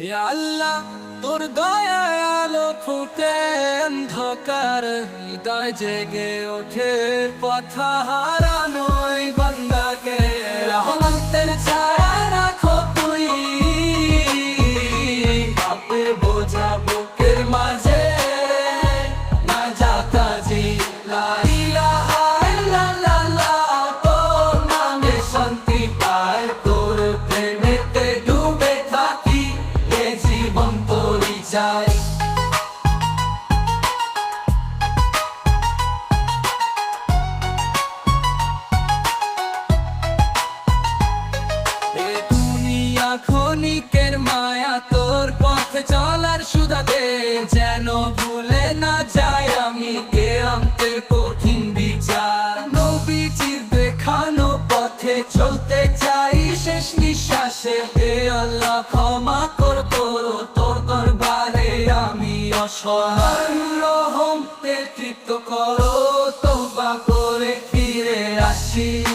আল্লাহ, তোর দয়া আলো ফুটে অন্ধকার, হৃদয় জেগে ওঠে পথ হারানো বন্দাকে। রহমতের ছায়া রাখো তুই আপে বোঝা চাই ক্ষণিকের মায়া, তোর পথ চলার সুদা দে যেন ভুলে না যায় আমি কে আনতে কঠিন বিচার। নবীজির দেখানো পথে চলতে চাই শেষ নিঃশ্বাসে, হে আল্লাহ, ক্ষমা কর তোর তোর দরবারে আমি অসহায় রহম তৃপ্ত করো তোবা করে ফিরে আসি।